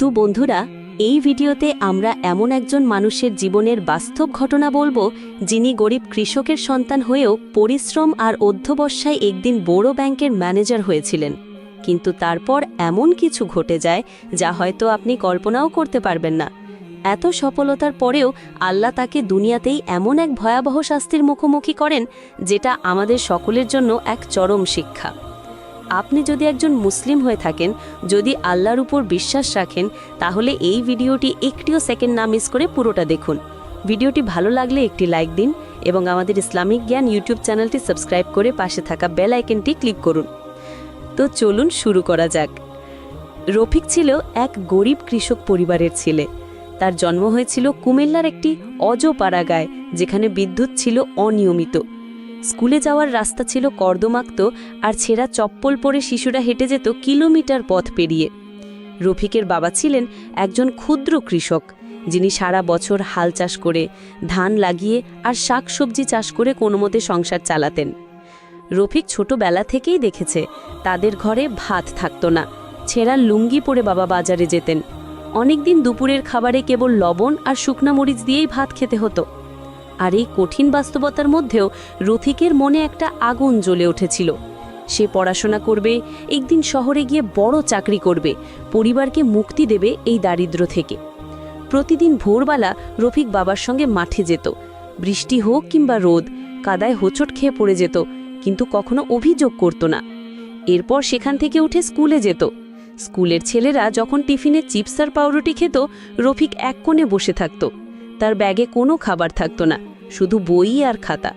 তো বন্ধুরা, এই ভিডিওতে আমরা এমন একজন মানুষের জীবনের বাস্তব ঘটনা বলব যিনি গরিব কৃষকের সন্তান হয়েও পরিশ্রম আর অধ্যবসায় একদিন বড় ব্যাংকের ম্যানেজার হয়েছিলেন। কিন্তু তারপর এমন কিছু ঘটে যায় যা হয়তো আপনি কল্পনাও করতে পারবেন না। এত সফলতার পরেও আল্লাহ তাকে দুনিয়াতেই এমন এক ভয়াবহ শাস্তির মুখোমুখি করেন যেটা আমাদের সকলের জন্য এক চরম শিক্ষা। আপনি যদি একজন মুসলিম হয়ে থাকেন, যদি আল্লাহর উপর বিশ্বাস রাখেন, তাহলে এই ভিডিওটি একটিও সেকেন্ড না মিস করে পুরোটা দেখুন। ভিডিওটি ভালো লাগলে একটি লাইক দিন এবং আমাদের ইসলামিক জ্ঞান ইউটিউব চ্যানেলটি সাবস্ক্রাইব করে পাশে থাকা বেল আইকনটি ক্লিক করুন। তো চলুন শুরু করা যাক। রফিক ছিল এক গরিব কৃষক পরিবারের ছেলে। তার জন্ম হয়েছিল কুমিল্লার একটি অজপাড়া যেখানে বিদ্যুৎ ছিল অনিয়মিত। স্কুলে যাওয়ার রাস্তা ছিল কর্দমাক্ত আর ছেঁড়া চপ্পল পরে শিশুরা হেঁটে যেত কিলোমিটার পথ পেরিয়ে। রফিকের বাবা ছিলেন একজন ক্ষুদ্র কৃষক, যিনি সারা বছর হাল চাষ করে, ধান লাগিয়ে আর শাক সবজি চাষ করে কোনো মতে সংসার চালাতেন। রফিক ছোটবেলা থেকেই দেখেছে তাদের ঘরে ভাত থাকতো না, ছেঁড়া লুঙ্গি পরে বাবা বাজারে যেতেন। অনেকদিন দুপুরের খাবারে কেবল লবণ আর শুকনা মরিচ দিয়েই ভাত খেতে হতো। আর এই কঠিন বাস্তবতার মধ্যেও রথিকের মনে একটা আগুন জ্বলে উঠেছিল। সে পড়াশোনা করবে, একদিন শহরে গিয়ে বড় চাকরি করবে, পরিবারকে মুক্তি দেবে এই দারিদ্র থেকে। প্রতিদিন ভোরবেলা রফিক বাবার সঙ্গে মাঠে যেত। বৃষ্টি হোক কিংবা রোদ, কাদায় হোঁচট খেয়ে পড়ে যেত, কিন্তু কখনো অভিযোগ করত না। এরপর সেখান থেকে উঠে স্কুলে যেত। স্কুলের ছেলেরা যখন টিফিনে চিপস আর পাউরুটি খেত, রফিক এক কোণে বসে থাকত। তার ব্যাগে কোনো খাবার থাকতো না। শুধু বই আর খাতা।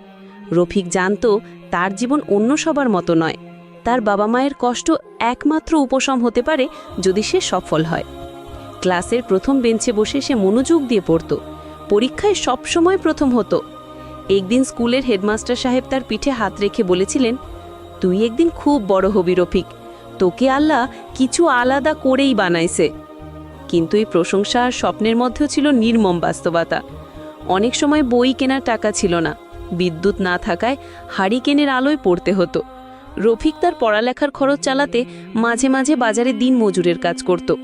রফিক জানত, তার জীবন অন্য সবার মতো নয়। তার বাবা মায়ের কষ্ট একমাত্র উপশম হতে পারে যদি সে সফল হয়। ক্লাসের প্রথম বেঞ্চে বসে সে মনোযোগ দিয়ে পড়ত। পরীক্ষায় সবসময় প্রথম হতো। একদিন স্কুলের হেডমাস্টার সাহেব তার পিঠে হাত রেখে বলেছিলেন, তুই একদিন খুব বড় হবি রফিক। তোকে আল্লাহ কিছু আলাদা করেই বানাইছে। কিন্তু এই প্রশংসা স্বপ্নের মধ্যেও ছিল নির্মম বাস্তবতা। অনেক সময় বই কেনার টাকা ছিল না। বিদ্যুৎ না থাকায় হারিকেনের আলোয় পড়তে হতো। রফিক তার পড়ালেখার খরচ চালাতে মাঝে মাঝে বাজারে দিন মজুরের কাজ করত।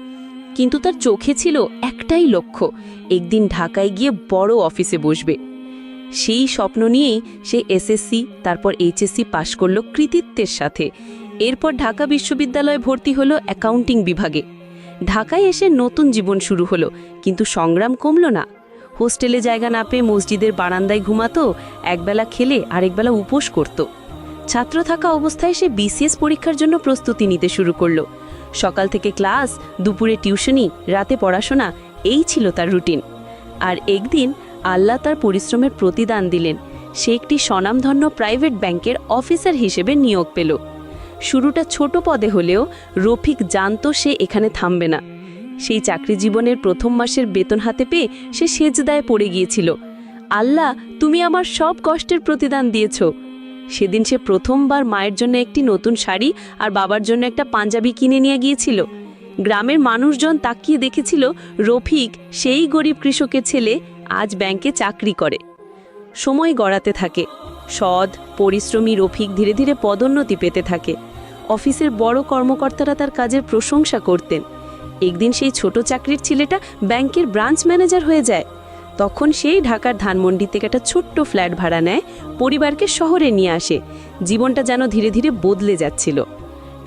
কিন্তু তার চোখে ছিল একটাই লক্ষ্য, একদিন ঢাকায় গিয়ে বড় অফিসে বসবে। সেই স্বপ্ন নিয়েই সে এসএসসি, তারপর এইচএসসি পাশ করল কৃতিত্বের সাথে। এরপর ঢাকা বিশ্ববিদ্যালয়ে ভর্তি হলো অ্যাকাউন্টিং বিভাগে। ঢাকায় এসে নতুন জীবন শুরু হলো, কিন্তু সংগ্রাম কমল না। হোস্টেলে জায়গা না পেয়ে মসজিদের বারান্দায় ঘুমাতো, একবেলা খেলে আরেকবেলা উপোস করত। ছাত্র থাকা অবস্থায় সে বিসিএস পরীক্ষার জন্য প্রস্তুতি নিতে শুরু করল। সকাল থেকে ক্লাস, দুপুরে টিউশনি, রাতে পড়াশোনা, এই ছিল তার রুটিন। আর একদিন আল্লাহ তার পরিশ্রমের প্রতিদান দিলেন। সে একটি স্বনামধন্য প্রাইভেট ব্যাংকের অফিসার হিসেবে নিয়োগ পেল। শুরুটা ছোট পদে হলেও রফিক জানত সে এখানে থামবে না। সেই চাকরি জীবনের প্রথম মাসের বেতন হাতে পেয়ে সে সেজদায় পড়ে গিয়েছিল। আল্লাহ, তুমি আমার সব কষ্টের প্রতিদান দিয়েছ। সেদিন সে প্রথমবার মায়ের জন্য একটি নতুন শাড়ি আর বাবার জন্য একটা পাঞ্জাবি কিনে নিয়ে গিয়েছিল। গ্রামের মানুষজন তাকিয়ে দেখেছিল রফিক, সেই গরিব কৃষকের ছেলে, আজ ব্যাংকে চাকরি করে। সময় গড়াতে থাকে। সৎ, পরিশ্রমী রফিক ধীরে ধীরে পদোন্নতি পেতে থাকে। অফিসের বড় কর্মকর্তারা তার কাজের প্রশংসা করতেন। একদিন সেই ছোট চাকরির ছেলেটা ব্যাংকের ব্রাঞ্চ ম্যানেজার হয়ে যায়। তখন সেই ঢাকার ধানমন্ডি থেকে একটা ছোট্ট ফ্ল্যাট ভাড়া নেয়, পরিবারকে শহরে নিয়ে আসে। জীবনটা যেন ধীরে ধীরে বদলে যাচ্ছিল।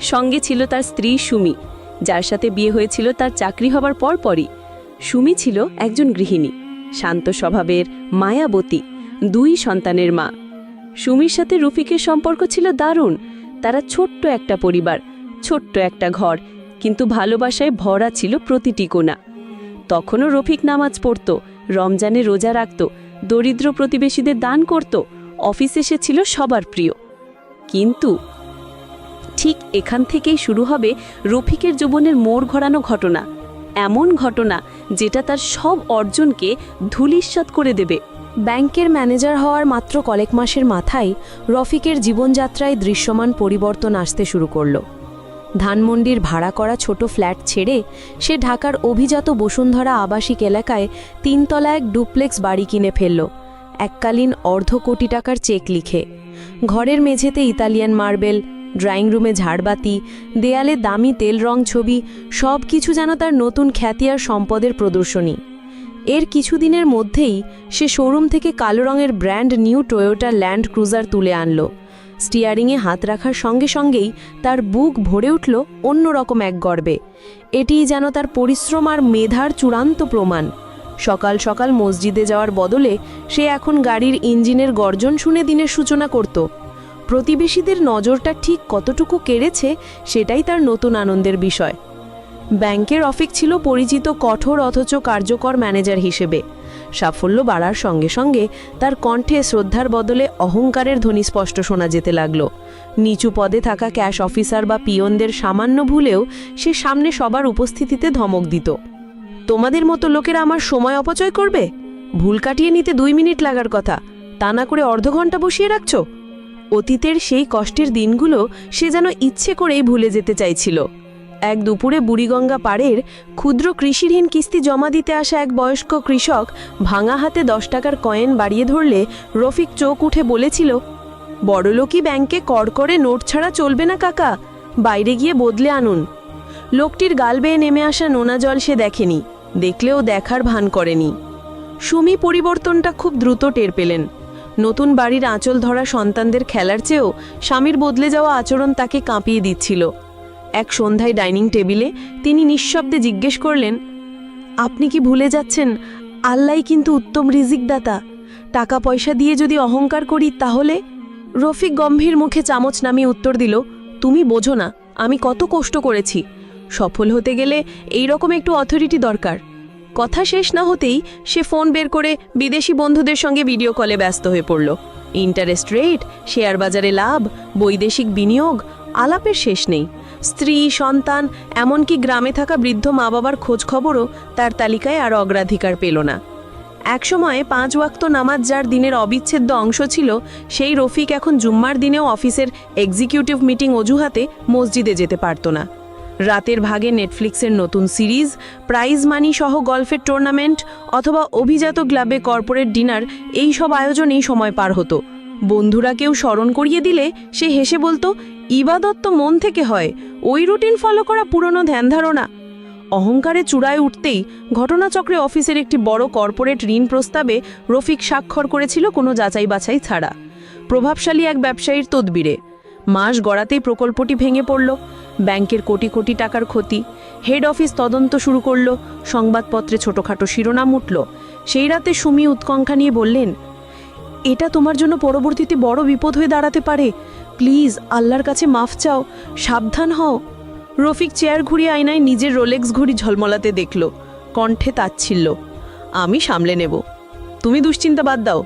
সঙ্গে ছিল তার স্ত্রী সুমি, যার সাথে বিয়ে হয়েছিল তার চাকরি হবার পরপরই। সুমি ছিল একজন গৃহিণী, শান্ত স্বভাবের, মায়াবতী, দুই সন্তানের মা। সুমির সাথে রুফিকের সম্পর্ক ছিল দারুণ। তারা ছোট্ট একটা পরিবার, ছোট্ট একটা ঘর কিন্তু ভালোবাসায় ভরা ছিল প্রতিটি কোণা। তখনও রফিক নামাজ পড়ত, রমজানে রোজা রাখত, দরিদ্র প্রতিবেশীদের দান করত, অফিসে সে ছিল সবার প্রিয়। কিন্তু ঠিক এখান থেকেই শুরু হবে রফিকের জীবনের মোড় ঘোরানো ঘটনা। এমন ঘটনা যেটা তার সব অর্জনকে ধূলিস্বাত করে দেবে। ব্যাংকের ম্যানেজার হওয়ার মাত্র কয়েক মাসের মাথায় রফিকের জীবনযাত্রায় দৃশ্যমান পরিবর্তন আসতে শুরু করল। ধানমন্ডির ভাড়া করা ছোট ফ্ল্যাট ছেড়ে সে ঢাকার অভিজাত বসুন্ধরা আবাসিক এলাকায় তিনতলা এক ডুপ্লেক্স বাড়ি কিনে ফেলল। এককালীন অর্ধ কোটি টাকার চেক লিখে। ঘরের মেঝেতে ইতালিয়ান মার্বেল, ড্রয়িং রুমে ঝাড়বাতি, দেয়ালে দামি তেল রং ছবি সব কিছু যেন তার নতুন খ্যাতি আর সম্পদের প্রদর্শনী। এর কিছুদিনের মধ্যেই সে শোরুম থেকে কালো রঙের brand new Toyota Land Cruiser তুলে আনলো। স্টিয়ারিংয়ে হাত রাখার সঙ্গে সঙ্গেই তার বুক ভরে উঠল অন্যরকম এক গর্বে। এটিই যেন তার পরিশ্রম আর মেধার চূড়ান্ত প্রমাণ। সকাল সকাল মসজিদে যাওয়ার বদলে সে এখন গাড়ির ইঞ্জিনের গর্জন শুনে দিনের সূচনা করত। প্রতিবেশীদের নজরটা ঠিক কতটুকু কেড়েছে সেটাই তার নতুন আনন্দের বিষয়। ব্যাংকের অফিস ছিল পরিচিত কঠোর অথচ কার্যকর ম্যানেজার হিসেবে। সাফল্য বাড়ার সঙ্গে সঙ্গে তার কণ্ঠে শ্রদ্ধার বদলে অহংকারের ধ্বনি স্পষ্ট শোনা যেতে লাগল। নিচু পদে থাকা ক্যাশ অফিসার বা পিয়নদের সামান্য ভুলেও সে সামনে সবার উপস্থিতিতে ধমক দিত। তোমাদের মতো লোকেরা আমার সময় অপচয় করবে? ভুল কাটিয়ে নিতে দুই মিনিট লাগার কথা। তা না করে অর্ধ ঘণ্টা বসিয়ে রাখছ? অতীতের সেই কষ্টের দিনগুলো সে যেন ইচ্ছে করেই ভুলে যেতে চাইছিল। এক দুপুরে বুড়িগঙ্গা পাড়ের ক্ষুদ্র কৃষিঋণ কিস্তি জমা দিতে আসা এক বয়স্ক কৃষক ভাঙা হাতে দশ টাকার কয়েন বাড়িয়ে ধরলে রফিক চোখ উঠে বলেছিল, বড়লোকই ব্যাংকে কড়কড়ে নোট ছাড়া চলবে না কাকা, বাইরে গিয়ে বদলে আনুন। লোকটির গাল বেয়ে নেমে আসা নোনা জল সে দেখেনি, দেখলেও দেখার ভান করেনি। সুমি পরিবর্তনটা খুব দ্রুত টের পেলেন। নতুন বাড়ির আঁচল ধরা সন্তানদের খেলার চেয়েও স্বামীর বদলে যাওয়া আচরণ তাকে কাঁপিয়ে দিচ্ছিল। এক সন্ধ্যায় ডাইনিং টেবিলে তিনি নিঃশব্দে জিজ্ঞেস করলেন, আপনি কি ভুলে যাচ্ছেন? আল্লাহ কিন্তু উত্তম রিজিকদাতা। টাকা পয়সা দিয়ে যদি অহংকার করি তাহলে? রফিক গম্ভীর মুখে চামচ নামিয়ে উত্তর দিল, তুমি বোঝো না, আমি কত কষ্ট করেছি। সফল হতে গেলে এই রকম একটু অথরিটি দরকার। কথা শেষ না হতেই সে ফোন বের করে বিদেশি বন্ধুদের সঙ্গে ভিডিও কলে ব্যস্ত হয়ে পড়ল। ইন্টারেস্ট রেট শেয়ার বাজারে লাভ, বৈদেশিক বিনিয়োগ, আলাপের শেষ নেই। স্ত্রী, সন্তান, এমনকি গ্রামে থাকা বৃদ্ধ মা বাবার খোঁজখবরও তার তালিকায় আর অগ্রাধিকার পেল না। একসময় পাঁচ ওয়াক্ত নামাজ যার দিনের অবিচ্ছেদ্য অংশ ছিল, সেই রফিক এখন জুম্মার দিনেও অফিসের এক্সিকিউটিভ মিটিং অজুহাতে মসজিদে যেতে পারত না। রাতের ভাগে নেটফ্লিক্সের নতুন সিরিজ, প্রাইজ মানি সহ গল্ফের টুর্নামেন্ট অথবা অভিজাত ক্লাবে কর্পোরেট ডিনার, এই সব আয়োজনেই সময় পার হতো। বন্ধুরা কেউ স্মরণ করিয়ে দিলে সে হেসে বলতো, ইবাদত তো মন থেকে হয়, ওই রুটিন ফলো করা পুরনো ধ্যান ধারণা। অহংকারে চূড়ায় উঠতেই ঘটনাচক্রে অফিসের একটি বড় কর্পোরেট ঋণ প্রস্তাবে রফিক স্বাক্ষর করেছিল কোনো যাচাই বাছাই ছাড়া। প্রভাবশালী এক ব্যবসায়ীর তদবিরে। মাস গড়াতেই প্রকল্পটি ভেঙে পড়ল। ব্যাংকের কোটি কোটি টাকার ক্ষতি। হেড অফিস তদন্ত শুরু করল। সংবাদপত্রে ছোটখাটো শিরোনাম উঠল। সেই রাতে সুমি উৎকণ্ঠা নিয়ে বললেন এটা তোমার জন্য পরবর্তীতে বড় বিপদ হয়ে দাঁড়াতে পারে। প্লিজ, আল্লাহর কাছে মাফ চাও। সাবধান হও। রফিক চেয়ার ঘুরিয়ে আয়নায় নিজের রোলেক্স ঘড়ি ঝলমলাতে দেখল। কণ্ঠে তাচ্ছিল্য। আমি সামলে নেব। তুমি দুশ্চিন্তা বাদ দাও।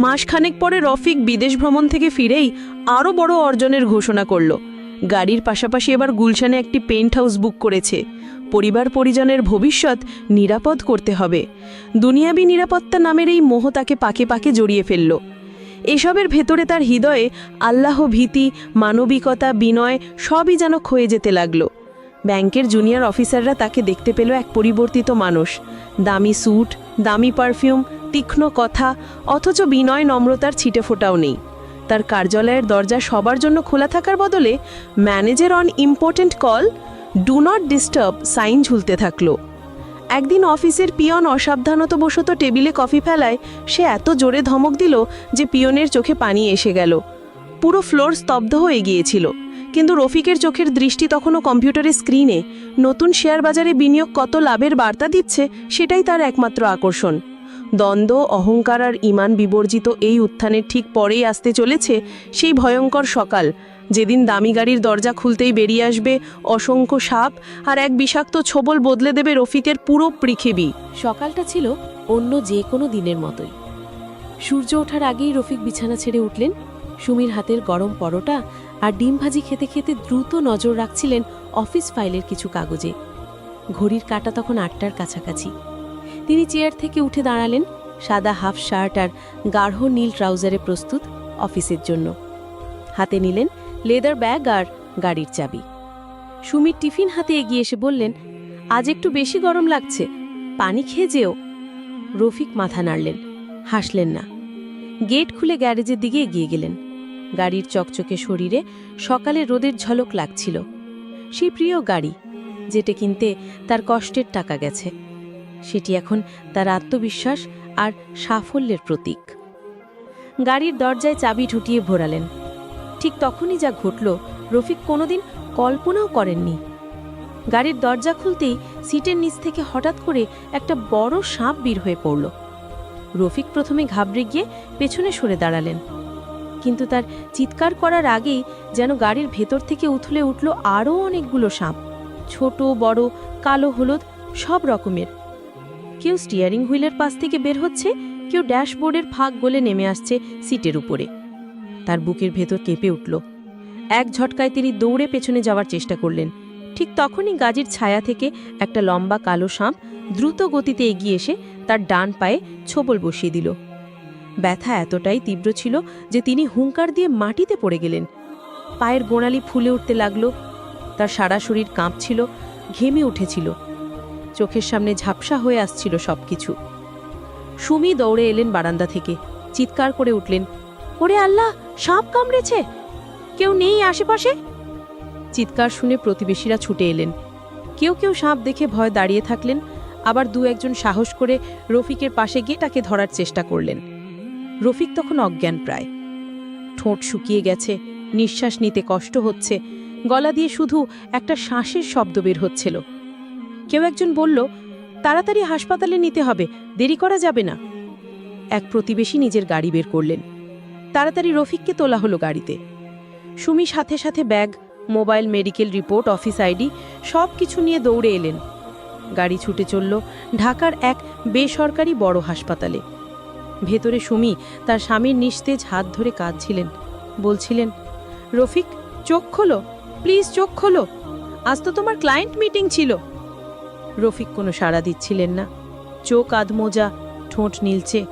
মাসখানেক পরে রফিক বিদেশ ভ্রমণ থেকে ফিরেই আরও বড় অর্জনের ঘোষণা করল। গাড়ির পাশাপাশি এবার গুলশানে একটি পেন্ট হাউস বুক করেছে। পরিবার পরিজনের ভবিষ্যৎ নিরাপদ করতে হবে। দুনিয়াবি নিরাপত্তা নামের এই মোহ তাকে পাকে পাকে জড়িয়ে ফেলল। এসবের ভেতরে তার হৃদয়ে আল্লাহ, ভীতি, মানবিকতা, বিনয় সবই যেন ক্ষয়ে যেতে লাগল। ব্যাংকের জুনিয়র অফিসাররা তাকে দেখতে পেল এক পরিবর্তিত মানুষ। দামি স্যুট, দামি পারফিউম, তীক্ষ্ণ কথা, অথচ বিনয়, নম্রতার ছিটে ফোটাও নেই। তার কার্যালয়ের দরজা সবার জন্য খোলা থাকার বদলে manager on important call do not disturb sign ঝুলতে থাকল। একদিন অফিসের পিয়ন অসাবধানতবশত টেবিলে কফি ফেলায় সে এত জোরে ধমক দিল যে পিয়নের চোখে পানি এসে গেল। পুরো ফ্লোর স্তব্ধ হয়ে গিয়েছিল। কিন্তু রফিকের চোখের দৃষ্টি তখনও কম্পিউটারের স্ক্রিনে। নতুন শেয়ার বাজারে বিনিয়োগ কত লাভের বার্তা দিচ্ছে সেটাই তার একমাত্র আকর্ষণ। দ্বন্দ্ব, অহংকার আর ইমান বিবর্জিত এই উত্থানের ঠিক পরেই আসতে চলেছে সেই ভয়ঙ্কর সকাল। যেদিন দামি গাড়ির দরজা খুলতেই বেরিয়ে আসবে অসংখ্য সাপ আর এক বিষাক্ত ছোবল বদলে দেবে রফিকের পুরো পৃথিবী। সকালটা ছিল অন্য যে কোনো দিনের মতোই। সূর্য ওঠার আগেই রফিক বিছানা ছেড়ে উঠলেন। সুমির হাতের গরম পরোটা আর ডিম ভাজি খেতে খেতে দ্রুত নজর রাখছিলেন অফিস ফাইলের কিছু কাগজে। ঘড়ির কাটা তখন আটটার কাছাকাছি। তিনি চেয়ার থেকে উঠে দাঁড়ালেন, সাদা হাফ শার্ট আর গাঢ় নীল ট্রাউজারে প্রস্তুত অফিসের জন্য। হাতে নিলেন লেদার ব্যাগ আর গাড়ির চাবি। সুমির টিফিন হাতে এগিয়ে এসে বললেন, আজ একটু বেশি গরম লাগছে, পানি খেয়ে যেও। রফিক মাথা নাড়লেন, হাসলেন না। গেট খুলে গ্যারেজের দিকে এগিয়ে গেলেন। গাড়ির চকচকে শরীরে সকালে রোদের ঝলক লাগছিল। সেই প্রিয় গাড়ি, যেটা কিনতে তার কষ্টের টাকা গেছে। সেটি এখন তার আত্মবিশ্বাস আর সাফল্যের প্রতীক। গাড়ির দরজায় চাবি ঢুটিয়ে ভোরালেন। ঠিক তখনই যা ঘটল, রফিক কোনোদিন কল্পনাও করেননি। গাড়ির দরজা খুলতেই সিটের নিচ থেকে হঠাৎ করে একটা বড় সাপ বের হয়ে পড়ল। রফিক প্রথমে ঘাবড়ে গিয়ে পেছনে সরে দাঁড়ালেন, কিন্তু তার চিৎকার করার আগেই যেন গাড়ির ভেতর থেকে উথলে উঠল আরও অনেকগুলো সাপ। ছোট, বড়, কালো, হলুদ, সব রকমের। কেউ স্টিয়ারিং হুইলের পাশ থেকে বের হচ্ছে, কেউ ড্যাশবোর্ডের ফাঁক গলে নেমে আসছে সিটের উপরে। তার বুকের ভেতর কেঁপে উঠল। এক ঝটকায় তিনি দৌড়ে পেছনে যাওয়ার চেষ্টা করলেন। ঠিক তখনই গাজির ছায়া থেকে একটা লম্বা কালো সাপ দ্রুত গতিতে এগিয়ে এসে তার ডান পায়ে ছোবল বসিয়ে দিল। ব্যথা এতটাই তীব্র ছিল যে তিনি হুঙ্কার দিয়ে মাটিতে পড়ে গেলেন। পায়ের গোড়ালি ফুলে উঠতে লাগল। তার সারা শরীর কাঁপছিল, ঘেমে উঠেছিল। চোখের সামনে ঝাপসা হয়ে আসছিল সবকিছু। সুমি দৌড়ে এলেন বারান্দা থেকে। চিৎকার করে উঠলেন, ওরে আল্লাহ সাপ কামড়েছে? কেউ নেই আশেপাশে? চিৎকার শুনে প্রতিবেশীরা ছুটে এলেন। কেউ কেউ সাপ দেখে ভয় দাঁড়িয়ে থাকলেন। আবার দু একজন সাহস করে রফিকের পাশে গিয়ে তাকে ধরার চেষ্টা করলেন। রফিক তখন অজ্ঞান প্রায়। ঠোঁট শুকিয়ে গেছে, নিঃশ্বাস নিতে কষ্ট হচ্ছে, গলা দিয়ে শুধু একটা শ্বাসের শব্দ বের হচ্ছিল। কেউ একজন বলল, তাড়াতাড়ি হাসপাতালে নিতে হবে, দেরি করা যাবে না। এক প্রতিবেশী নিজের গাড়ি বের করলেন। তাড়াতাড়ি রফিককে তোলা হলো গাড়িতে। সুমি সাথে সাথে bag, mobile, medical report, office ID সব কিছু নিয়ে দৌড়ে এলেন। গাড়ি ছুটে চলল ঢাকার এক বেসরকারি বড় হাসপাতালে। ভেতরে সুমি তার স্বামীর নিস্তেজ হাত ধরে কাঁদছিলেন। বলছিলেন, রফিক, চোখ খোলো, প্লিজ চোখ খোলো। আজ তো তোমার ক্লায়েন্ট মিটিং ছিল। রফিক কোনো সাড়া দিচ্ছিলেন না। চোখ আধমোজা, ঠোঁট নীলচে।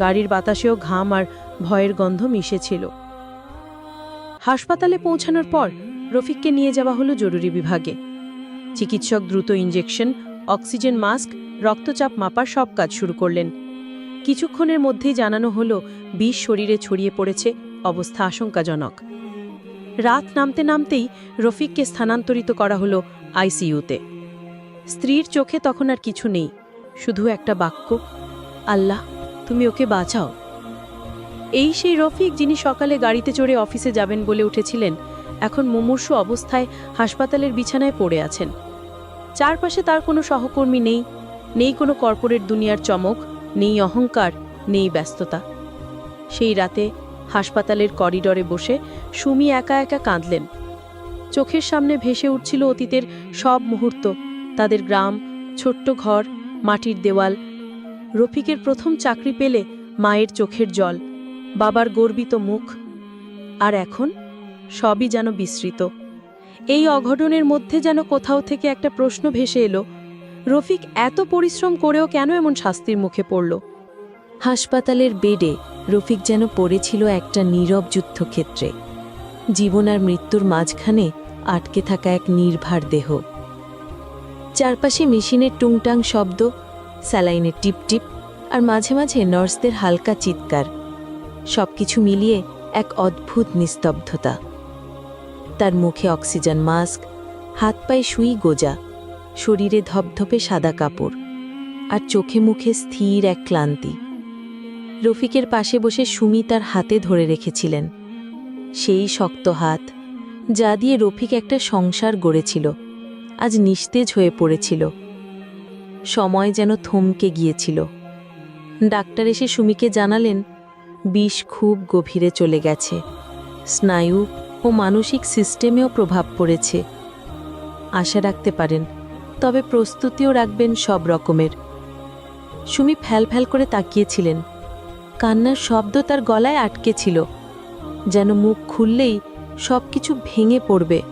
গাড়ির বাতাসেও ঘাম আর ভয়ের গন্ধ মিশেছিল। হাসপাতালে পৌঁছানোর পর রফিককে নিয়ে যাওয়া হলো জরুরি বিভাগে। চিকিৎসক দ্রুত ইঞ্জেকশন অক্সিজেন মাস্ক, রক্তচাপ মাপার সব কাজ শুরু করলেন। কিছুক্ষণের মধ্যেই জানানো হলো, বিষ শরীরে ছড়িয়ে পড়েছে, অবস্থা আশঙ্কাজনক। রাত নামতে নামতেই রফিককে স্থানান্তরিত করা হলো আইসিইউতে। স্ত্রীর চোখে তখন আর কিছু নেই, শুধু একটা বাক্য, আল্লাহ, তুমি ওকে বাঁচাও। এই সেই রফিক যিনি সকালে গাড়িতে চড়ে অফিসে যাবেন বলে উঠেছিলেন, এখন মুমূর্ষু অবস্থায় হাসপাতালের বিছানায় পড়ে আছেন। চারপাশে তার কোনো সহকর্মী নেই নেই কোনো কর্পোরেট দুনিয়ার চমক, নেই অহংকার, নেই ব্যস্ততা। সেই রাতে হাসপাতালের করিডরে বসে সুমি একা একা কাঁদলেন। চোখের সামনে ভেসে উঠছিল অতীতের সব মুহূর্ত, তাদের গ্রাম, ছোট্ট ঘর, মাটির দেওয়াল। রফিকের প্রথম চাকরি পেলে মায়ের চোখের জল। বাবার গর্বিত মুখ। আর এখন সবই যেন বিস্মৃত। এই অঘটনের মধ্যে যেন কোথাও থেকে একটা প্রশ্ন ভেসে এলো, রফিক এত পরিশ্রম করেও কেন এমন শাস্তির মুখে পড়ল? হাসপাতালের বেডে রফিক যেন পড়েছিল একটা নীরব যুদ্ধক্ষেত্রে। জীবন আর মৃত্যুর মাঝখানে আটকে থাকা এক নির্ভার দেহ। চারপাশে মেশিনের টুংটাং শব্দ, স্যালাইনের টিপ টিপ আর মাঝে মাঝে নার্সদের হালকা চিৎকার। সবকিছু মিলিয়ে এক অদ্ভুত নিস্তব্ধতা। তার মুখে অক্সিজেন মাস্ক, হাত পায়ে সুই গোজা, শরীরে ধপধপে সাদা কাপড়, আর চোখে মুখে স্থির এক ক্লান্তি। রফিকের পাশে বসে সুমি তার হাতে ধরে রেখেছিলেন। সেই শক্ত হাত, যা দিয়ে রফিক একটা সংসার গড়েছিল, আজ নিস্তেজ হয়ে পড়েছিল। সময় যেন থমকে গিয়েছিল। ডাক্তার এসে সুমিকে জানালেন বিষ খুব গভীরে চলে গেছে। স্নায়ু ও মানসিক সিস্টেমেও প্রভাব পড়েছে। আশা রাখতে পারেন, তবে প্রস্তুতিও রাখবেন সব রকমের। সুমি ফ্যাল ফ্যাল করে তাকিয়েছিলেন। কান্নার শব্দ তার গলায় আটকে ছিল, যেন মুখ খুললেই সব কিছু ভেঙে পড়বে।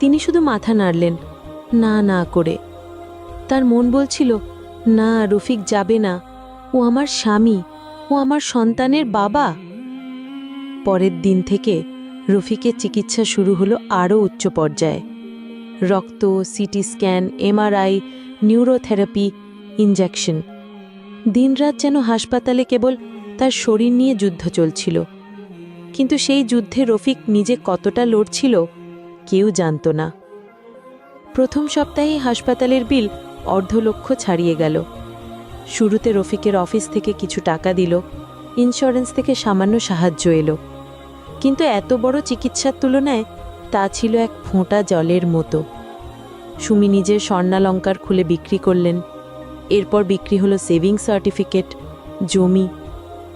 তিনি শুধু মাথা নাড়লেন, না না করে। তার মন বলছিল, না, রফিক যাবে না। ও আমার স্বামী। ও আমার সন্তানের বাবা। পরের দিন থেকে রফিকের চিকিৎসা শুরু হলো আরও উচ্চ পর্যায়ে। রক্ত, CT scan, MRI, neurotherapy injection দিনরাত যেন হাসপাতালে কেবল তার শরীর নিয়ে যুদ্ধ চলছিল। কিন্তু সেই যুদ্ধে রফিক নিজে কতটা লড়ছিল কেউ জানত না। প্রথম সপ্তাহে হাসপাতালের বিল অর্ধলক্ষ ছাড়িয়ে গেল। শুরুতে রফিকের অফিস থেকে কিছু টাকা দিল ইন্স্যুরেন্স থেকে সামান্য সাহায্য এলো। কিন্তু এত বড় চিকিৎসার তুলনায় তা ছিল এক ফোঁটা জলের মতো। সুমি নিজের স্বর্ণালঙ্কার খুলে বিক্রি করলেন। এরপর বিক্রি হলো সেভিং সার্টিফিকেট জমি,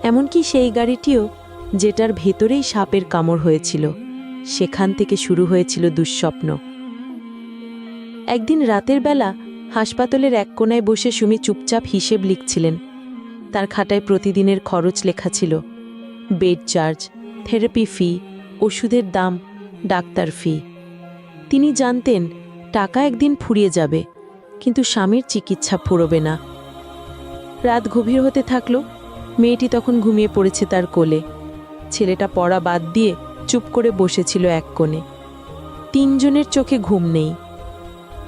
এমনকি সেই গাড়িটিও যেটার ভেতরেই সাপের কামড় হয়েছিল। সেখান থেকে শুরু হয়েছিল দুঃস্বপ্ন। একদিন রাতের বেলা হাসপাতালের এক কোনায় বসে সুমি চুপচাপ হিসেব লিখছিলেন। তার খাতায় প্রতিদিনের খরচ লেখা ছিল, বেড চার্জ, থেরাপি ফি, ওষুধের দাম, ডাক্তার ফি। তিনি জানতেন, টাকা একদিন ফুরিয়ে যাবে, কিন্তু স্বামীর চিকিৎসা ফুরবে না। রাত গভীর হতে থাকল, মেয়েটি তখন ঘুমিয়ে পড়েছে তার কোলে। ছেলেটা পড়া বাদ দিয়ে চুপ করে বসেছিল এক কোণে। তিনজনের চোখে ঘুম নেই।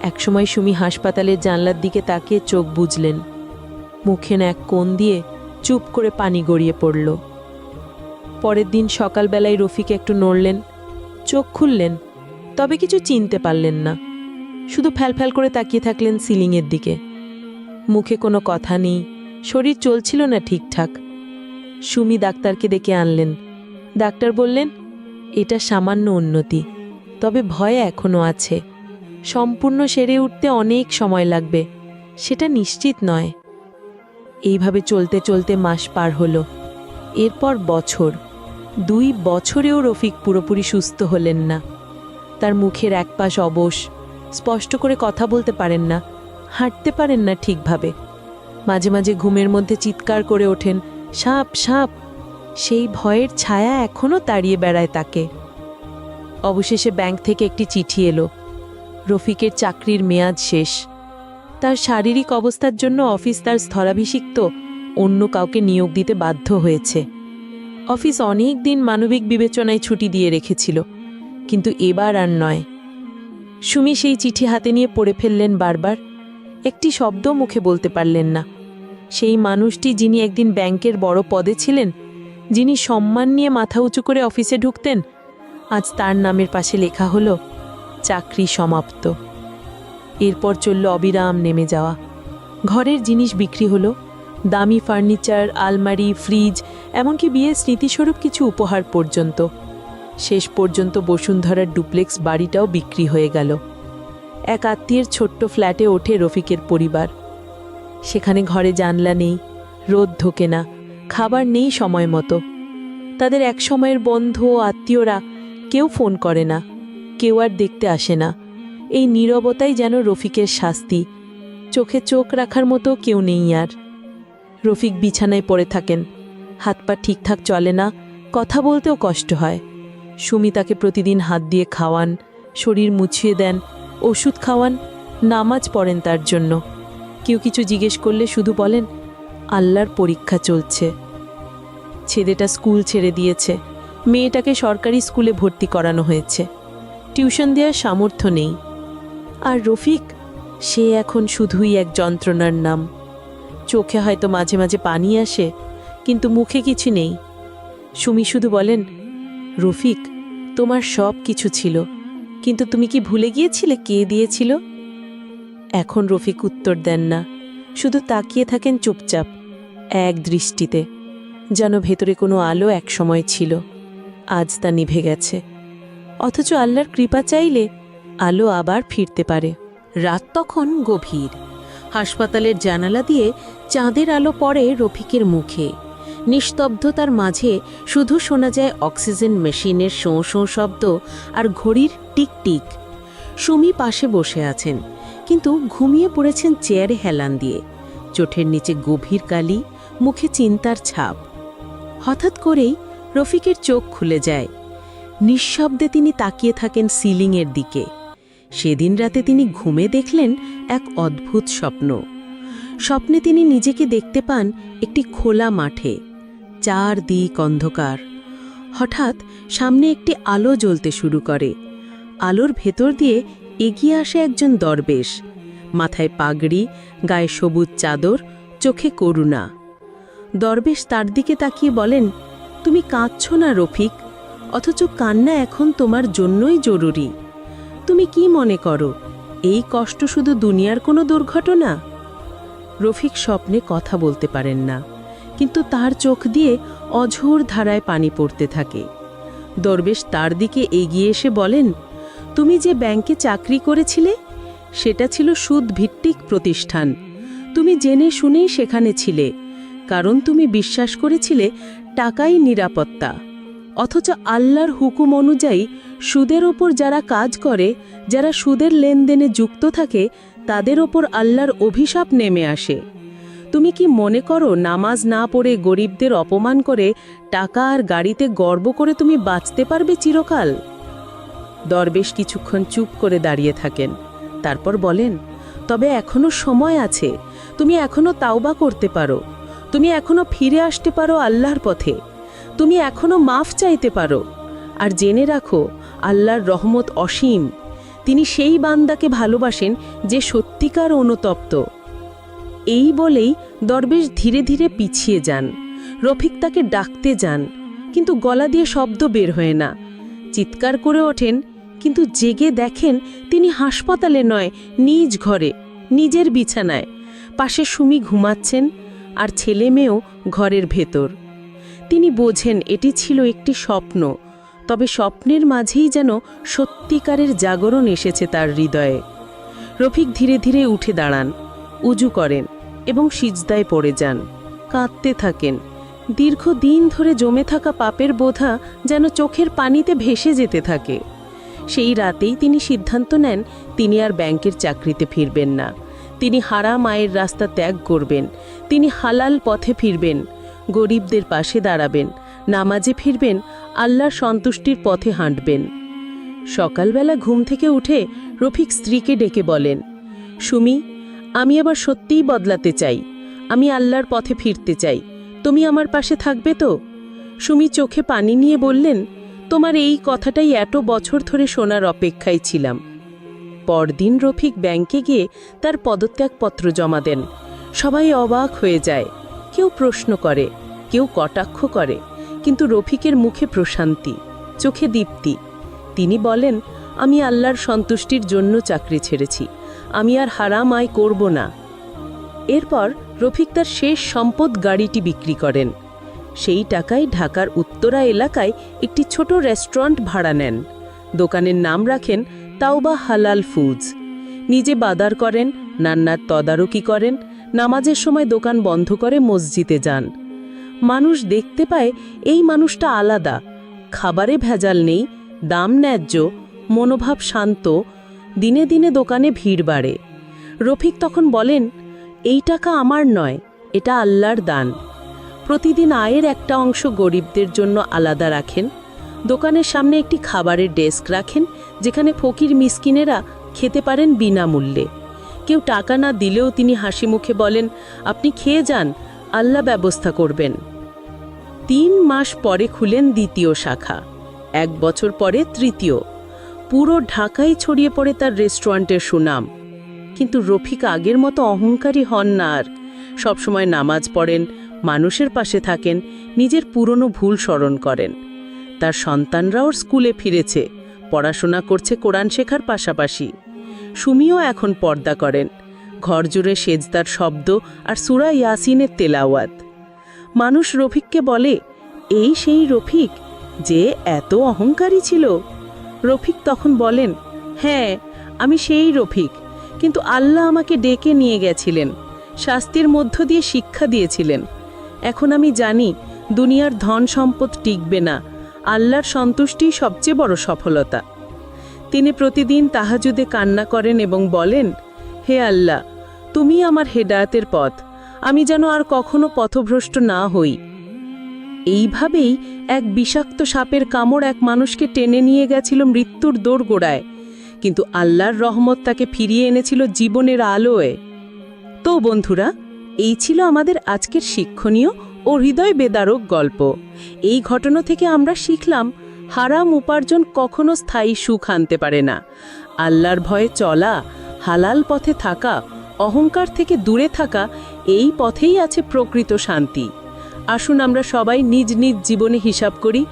একসময় সুমি হাসপাতালের জানলার দিকে তাকিয়ে চোখ বুঝলেন মুখে এক কোণ দিয়ে চুপ করে পানি গড়িয়ে পড়ল। পরের দিন সকালবেলায় রফিক একটু নড়লেন, চোখ খুললেন, তবে কিছু চিনতে পারলেন না। শুধু ফ্যালফ্যাল করে তাকিয়ে থাকলেন সিলিংয়ের দিকে। মুখে কোনো কথা নেই, শরীর চলছিল না ঠিকঠাক। সুমি ডাক্তারকে ডেকে আনলেন। ডাক্তার বললেন, এটা সামান্য উন্নতি, তবে ভয় এখনও আছে। সম্পূর্ণ সেরে উঠতে অনেক সময় লাগবে, সেটা নিশ্চিত নয়। এইভাবে চলতে চলতে মাস পার হলো। এরপর বছর। দুই বছরেও রফিক পুরোপুরি সুস্থ হলেন না। তার মুখের এক পাশ অবশ, স্পষ্ট করে কথা বলতে পারেন না, হাঁটতে পারেন না ঠিকভাবে। মাঝে মাঝে ঘুমের মধ্যে চিৎকার করে ওঠেন, সাপ সাপ। সেই ভয়ের ছায়া এখনও তাড়িয়ে বেড়ায় তাকে। অবশেষে ব্যাংক থেকে একটি চিঠি এলো। রফিকের চাকরির মেয়াদ শেষ। তার শারীরিক অবস্থার জন্য অফিস তার স্থলাভিষিক্ত, অন্য কাউকে নিয়োগ দিতে বাধ্য হয়েছে। অফিস অনেক দিন মানবিক বিবেচনায় ছুটি দিয়ে রেখেছিল, কিন্তু এবার আর নয়। সুমি সেই চিঠি হাতে নিয়ে পড়ে ফেললেন বারবার। একটি শব্দ মুখে বলতে পারলেন না। সেই মানুষটি যিনি একদিন ব্যাংকের বড় পদে ছিলেন, যিনি সম্মান নিয়ে মাথা উঁচু করে অফিসে ঢুকতেন, আজ তার নামের পাশে লেখা হলো চাকরি সমাপ্ত। এরপর চলল অবিরাম নেমে যাওয়া। ঘরের জিনিস বিক্রি হলো, দামি ফার্নিচার, আলমারি, ফ্রিজ, এমনকি বিয়ের স্মৃতিস্বরূপ কিছু উপহার পর্যন্ত। শেষ পর্যন্ত বসুন্ধরার ডুপ্লেক্স বাড়িটাও বিক্রি হয়ে গেল। এক আত্মীয়ের ছোট্ট ফ্ল্যাটে ওঠে রফিকের পরিবার। সেখানে ঘরে জানলা নেই, রোদ ঢোকে না, খাবার নেই সময় মতো। তাদের এক সময়ের বন্ধু ও আত্মীয়রা কেউ ফোন করে না। কেউ আর দেখতে আসে না। এই নীরবতাই যেন রফিকের শাস্তি। চোখে চোখ রাখার মতো কেউ নেই আর। রফিক বিছানায় পড়ে থাকেন। হাত পা ঠিকঠাক চলে না। কথা বলতেও কষ্ট হয়। সুমি তাকে প্রতিদিন হাত দিয়ে খাওয়ান, শরীর মুছিয়ে দেন, ওষুধ খাওয়ান, নামাজ পড়েন তার জন্য। কেউ কিছু জিজ্ঞেস করলে শুধু বলেন, আল্লাহর পরীক্ষা চলছে। ছেলেটা স্কুল ছেড়ে দিয়েছে। মেয়েটাকে সরকারি স্কুলে ভর্তি করানো হয়েছে। টিউশন দেওয়ার সামর্থ্য নেই। আর রফিক, সে এখন শুধুই এক যন্ত্রণার নাম। চোখে হয়তো মাঝে মাঝে পানি আসে, কিন্তু মুখে কিছু নেই। সুমি শুধু বলেন, রফিক, তোমার সব কিছু ছিল, কিন্তু তুমি কি ভুলে গিয়েছিলে কে দিয়েছিল? এখন রফিক উত্তর দেন না, শুধু তাকিয়ে থাকেন চুপচাপ, এক দৃষ্টিতে, যেন ভেতরে কোনো আলো এক সময় ছিল। আজ তা নিভে গেছে। অথচ আল্লাহর কৃপা চাইলে আলো আবার ফিরতে পারে। রাত তখন গভীর। হাসপাতালের জানালা দিয়ে চাঁদের আলো পড়ে রফিকের মুখে। নিস্তব্ধতার মাঝে শুধু শোনা যায় অক্সিজেন মেশিনের শোঁ শোঁ শব্দ আর ঘড়ির টিক টিক। সুমি পাশে বসে আছেন, কিন্তু ঘুমিয়ে পড়েছেন চেয়ারে হেলান দিয়ে। চোখের নিচে গভীর কালি, মুখে চিন্তার ছাপ। হঠাৎ করেই রফিকের চোখ খুলে যায়। নিঃশব্দে তিনি তাকিয়ে থাকেন সিলিংয়ের দিকে। সেদিন রাতে তিনি ঘুমে দেখলেন এক অদ্ভুত স্বপ্ন। স্বপ্নে তিনি নিজেকে দেখতে পান একটি খোলা মাঠে। চার দিক অন্ধকার। হঠাৎ সামনে একটি আলো জ্বলতে শুরু করে। আলোর ভেতর দিয়ে এগিয়ে আসে একজন দরবেশ। মাথায় পাগড়ি, গায়ে সবুজ চাদর, চোখে করুণা। দরবেশ তার দিকে তাকিয়ে বলেন, তুমি কাঁদছ না রফিক? অথচ কান্না এখন তোমার জন্যই জরুরি। তুমি কি মনে করো, এই কষ্ট শুধু দুনিয়ার কোনো দুর্ঘটনা? রফিক স্বপ্নে কথা বলতে পারেন না, কিন্তু তার চোখ দিয়ে অঝোর ধারায় পানি পড়তে থাকে। দরবেশ তার দিকে এগিয়ে এসে বলেন, তুমি যে ব্যাংকে চাকরি করেছিলে, সেটা ছিল সুদ ভিত্তিক প্রতিষ্ঠান। তুমি জেনে শুনেই সেখানে ছিলে, কারণ তুমি বিশ্বাস করেছিলে টাকাই নিরাপত্তা। অথচ আল্লাহর হুকুম অনুযায়ী সুদের ওপর যারা কাজ করে, যারা সুদের লেনদেনে যুক্ত থাকে, তাদের ওপর আল্লাহর অভিশাপ নেমে আসে। তুমি কি মনে করো নামাজ না পড়ে গরিবদের অপমান করে টাকা আর গাড়িতে গর্ব করে তুমি বাঁচতে পারবে চিরকাল? দরবেশ কিছুক্ষণ চুপ করে দাঁড়িয়ে থাকেন। তারপর বলেন, তবে এখনও সময় আছে। তুমি এখনও তাওবা করতে পারো। তুমি এখনও ফিরে আসতে পারো আল্লাহর পথে। তুমি এখনও মাফ চাইতে পারো। আর জেনে রাখো, আল্লাহর রহমত অসীম। তিনি সেই বান্দাকে ভালোবাসেন যে সত্যিকার অনুতপ্ত। এই বলেই দরবেশ ধীরে ধীরে পিছিয়ে যান। রফিক তাকে ডাকতে যান, কিন্তু গলা দিয়ে শব্দ বের হয় না। চিৎকার করে ওঠেন, কিন্তু জেগে দেখেন তিনি হাসপাতালে নয়, নিজ ঘরে, নিজের বিছানায়। পাশে সুমি ঘুমাচ্ছেন, আর ছেলে মেয়েও ঘরের ভেতর। তিনি বোঝেন এটি ছিল একটি স্বপ্ন, তবে স্বপ্নের মাঝেই যেন সত্যিকারের জাগরণ এসেছে তার হৃদয়ে। রফিক ধীরে ধীরে উঠে দাঁড়ান, উজু করেন এবং সিজদায় পড়ে যান, কাঁদতে থাকেন। দীর্ঘদিন ধরে জমে থাকা পাপের বোধা যেন চোখের পানিতে ভেসে যেতে থাকে। সেই রাতেই তিনি সিদ্ধান্ত নেন, তিনি আর ব্যাংকের চাকরিতে ফিরবেন না। তিনি হারা মায়ের রাস্তা ত্যাগ করবেন, তিনি হালাল পথে ফিরবেন। গরিবদের পাশে দাঁড়াবেন, নামাজে ফিরবেন, আল্লাহর সন্তুষ্টির পথে হাঁটবেন। সকালবেলা ঘুম থেকে উঠে রফিক স্ত্রীকে ডেকে বলেন, সুমি, আমি আবার সত্যিই বদলাতে চাই। আমি আল্লাহর পথে ফিরতে চাই। তুমি আমার পাশে থাকবে তো? সুমি চোখে পানি নিয়ে বললেন, তোমার এই কথাটাই এত বছর ধরে শোনার অপেক্ষায় ছিলাম। পরদিন রফিক ব্যাংকে গিয়ে তার পদত্যাগপত্র জমা দেন। সবাই অবাক হয়ে যায়। কেউ প্রশ্ন করে, কেউ কটাক্ষ করে, কিন্তু রফিকের মুখে প্রশান্তি, চোখে দীপ্তি। তিনি বলেন, আমি আল্লাহর সন্তুষ্টির জন্য চাকরি ছেড়েছি, আমি আর হারাম আয় করব না। এরপর রফিক তার শেষ সম্পদ গাড়িটি বিক্রি করেন। সেই টাকায় ঢাকার উত্তরা এলাকায় একটি ছোট রেস্টুরেন্ট ভাড়া নেন। দোকানের নাম রাখেন তাওবা হালাল ফুডস। নিজে বাদার করেন, নান্নার তদারকি করেন নামাজের সময় দোকান বন্ধ করে মসজিদে যান। মানুষ দেখতে পায়, এই মানুষটা আলাদা। খাবারে ভেজাল নেই, দাম ন্যায্য, মনোভাব শান্ত, দিনে দিনে দোকানে ভিড় বাড়ে। রফিক তখন বলেন, এই টাকা আমার নয়, এটা আল্লাহর দান। প্রতিদিন আয়ের একটা অংশ গরিবদের জন্য আলাদা রাখেন। দোকানের সামনে একটি খাবারের ডেস্ক রাখেন, যেখানে ফকির মিসকিনেরা খেতে পারেন বিনামূল্যে। কেউ টাকা না দিলেও তিনি হাসি মুখে বলেন, আপনি খেয়ে যান, আল্লাহ ব্যবস্থা করবেন। তিন মাস পরে খুলেন দ্বিতীয় শাখা, এক বছর পরে তৃতীয়। পুরো ঢাকায় ছড়িয়ে পড়ে তার রেস্টুরেন্টের সুনাম। কিন্তু রফিক আগের মতো অহংকারী হন না আর। সবসময় নামাজ পড়েন, মানুষের পাশে থাকেন, নিজের পুরনো ভুল স্মরণ করেন। তার সন্তানরাও স্কুলে ফিরেছে, পড়াশোনা করছে কোরআন শেখার পাশাপাশি। সুমিও এখন পর্দা করেন। ঘর জুড়ে সেজদার শব্দ আর সুরা ইয়াসিনের তেলাওয়াত। মানুষ রফিককে বলে, এই সেই রফিক যে এত অহংকারী ছিল? রফিক তখন বলেন হ্যাঁ আমি সেই রফিক। কিন্তু আল্লাহ আমাকে ডেকে নিয়ে গেছিলেন। শাস্তির মধ্য দিয়ে শিক্ষা দিয়েছিলেন। এখন আমি জানি, দুনিয়ার ধন সম্পদ টিকবে না। আল্লাহর সন্তুষ্টিই সবচেয়ে বড় সফলতা। তিনি প্রতিদিন তাহাজুদে কান্না করেন এবং বলেন, হে আল্লাহ, তুমি আমার হেদায়তের পথ, আমি যেন আর কখনো পথভ্রষ্ট না হই। এইভাবেই এক বিষাক্ত সাপের কামড় এক মানুষকে টেনে নিয়ে গেছিল মৃত্যুর দোরগোড়ায়, কিন্তু আল্লাহর রহমত তাকে ফিরিয়ে এনেছিল জীবনের আলোয়। তো বন্ধুরা, এই ছিল আমাদের আজকের শিক্ষণীয় ও হৃদয় বেদারক গল্প। এই ঘটনা থেকে আমরা শিখলাম হারাম উপার্জন কখনো স্থায়ী সুখ আনতে পারে না। আল্লাহর ভয়ে চলা, হালাল পথে থাকা, অহংকার থেকে দূরে থাকা, এই পথেই আছে প্রকৃত শান্তি। আসুন আমরা সবাই নিজ নিজ জীবনে হিসাব করি,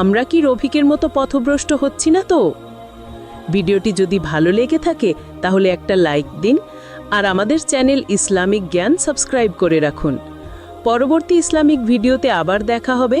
আমরা কি রফিকের মতো পথভ্রষ্ট হচ্ছি না তো? ভিডিওটি যদি ভালো লেগে থাকে, তাহলে একটা লাইক দিন, আর আমাদের চ্যানেল ইসলামিক জ্ঞান সাবস্ক্রাইব করে রাখুন। পরবর্তী ইসলামিক ভিডিওতে আবার দেখা হবে।